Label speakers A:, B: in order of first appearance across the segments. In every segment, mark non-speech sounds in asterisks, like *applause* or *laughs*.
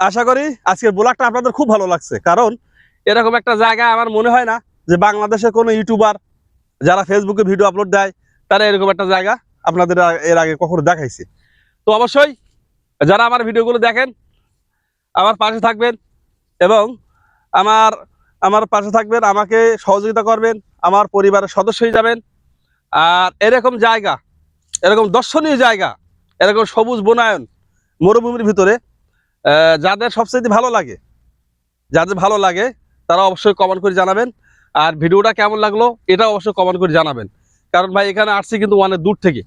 A: আশা করি আজকের ব্লগটা আপনাদের খুব ভালো লাগছে। কারণ এরকম একটা জায়গা আমার মনে হয় না যে বাংলাদেশের কোনো ইউটিউবার যারা ফেসবুকে ভিডিও আপলোড দেয়, তারা এরকম একটা জায়গা আপনাদের এর আগে কখনো দেখাইছে। তো অবশ্যই যারা আমার ভিডিওগুলো দেখেন, আমার পাশে থাকবেন এবং আমার আমার পাশে থাকবেন, আমাকে সহযোগিতা করবেন, আমার পরিবারের সদস্য হয়ে যাবেন। আর এরকম জায়গা, এরকম দর্শনীয় জায়গা, এরকম সবুজ বনায়ন, মরুভূমির ভিতরে যাদের সবচেয়ে ভালো লাগে, যাদের ভালো লাগে, তারা অবশ্যই কমেন্ট করে জানাবেন। আর ভিডিওটা কেমন লাগল এটা অবশ্যই কমেন্ট করে জানাবেন। কারণ ভাই, এখানে আসছি কিন্তু অনেক দূর থেকে।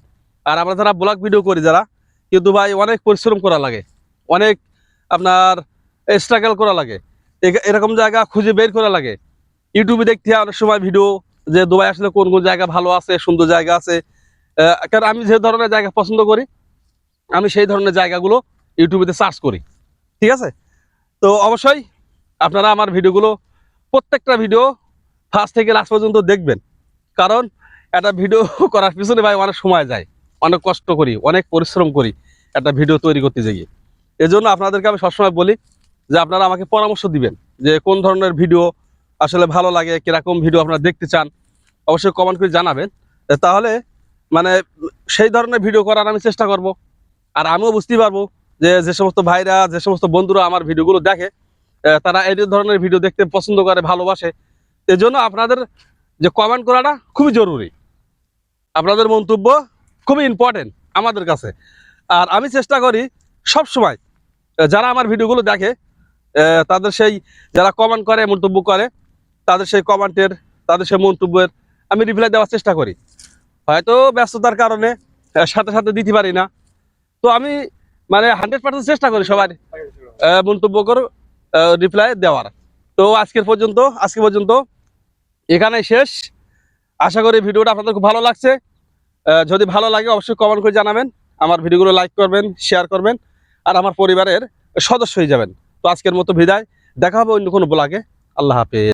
A: আর আমরা যারা ব্লগ ভিডিও করি যারা, কিন্তু ভাই, অনেক পরিশ্রম করা লাগে। অনেক আপনার স্ট্রাগল করা লাগে। এরকম জায়গা খুঁজে বের করা লাগে। ইউটিউবে দেখতে অনেক সময় ভিডিও যে দুবাই আসলে কোন কোন জায়গা ভালো আছে, সুন্দর জায়গা আছে। কারণ আমি যে ধরনের জায়গা পছন্দ করি, আমি সেই ধরনের জায়গাগুলো ইউটিউবেতে সার্চ করি। ঠিক আছে? তো অবশ্যই আপনারা আমার ভিডিওগুলো, প্রত্যেকটা ভিডিও ফার্স্ট থেকে লাস্ট পর্যন্ত দেখবেন। কারণ একটা ভিডিও *laughs* করার পিছনে ভাই অনেক সময় যায়, অনেক কষ্ট করি, অনেক পরিশ্রম করি একটা ভিডিও তৈরি করতে গিয়ে। এজন্য আপনাদেরকে আমি সবসময় বলি যে আপনারা আমাকে পরামর্শ দিবেন যে কোন ধরনের ভিডিও আসলে ভালো লাগে, কীরকম ভিডিও আপনারা দেখতে চান, অবশ্যই কমেন্ট করে জানাবেন। তাহলে মানে সেই ধরনের ভিডিও করার আমি চেষ্টা করব, আর আমিও বুঝতে পারব যে যে সমস্ত ভাইরা, যে সমস্ত বন্ধুরা আমার ভিডিওগুলো দেখে তারা এই ধরনের ভিডিও দেখতে পছন্দ করে, ভালোবাসে। এজন্য আপনাদের যে কমেন্ট করাটা খুবই জরুরি। আপনাদের মন্তব্য খুবই ইম্পর্টেন্ট আমাদের কাছে। আর আমি চেষ্টা করি সব সময় যারা আমার ভিডিওগুলো দেখে তাদের সেই যারা কমেন্ট করে, মন্তব্য করে, তাদের সেই কমেন্টের তাদের সেই মন্তব্যের আমি রিপ্লাই দেওয়ার চেষ্টা করি। হয়তো ব্যস্ততার কারণে সাথে সাথে দিতে পারি না। তো আমি মানে হান্ড্রেড পার্সেন্ট চেষ্টা করি আহ, মন্তব্য করে রিপ্লাই দেওয়ার। তো আজকের পর্যন্ত আজকে পর্যন্ত এখানেই শেষ। আশা করি ভিডিওটা আপনাদের খুব ভালো লাগছে। যদি ভালো লাগে অবশ্যই কমেন্ট করে জানাবেন আমার ভিডিওগুলো লাইক করবেন শেয়ার করবেন আর আমার পরিবারের সদস্য হয়ে যাবেন। তো আজকের মতো বিদায় দেখা হবে অন্য কোনো ব্লগে আল্লাহ হাফেজ।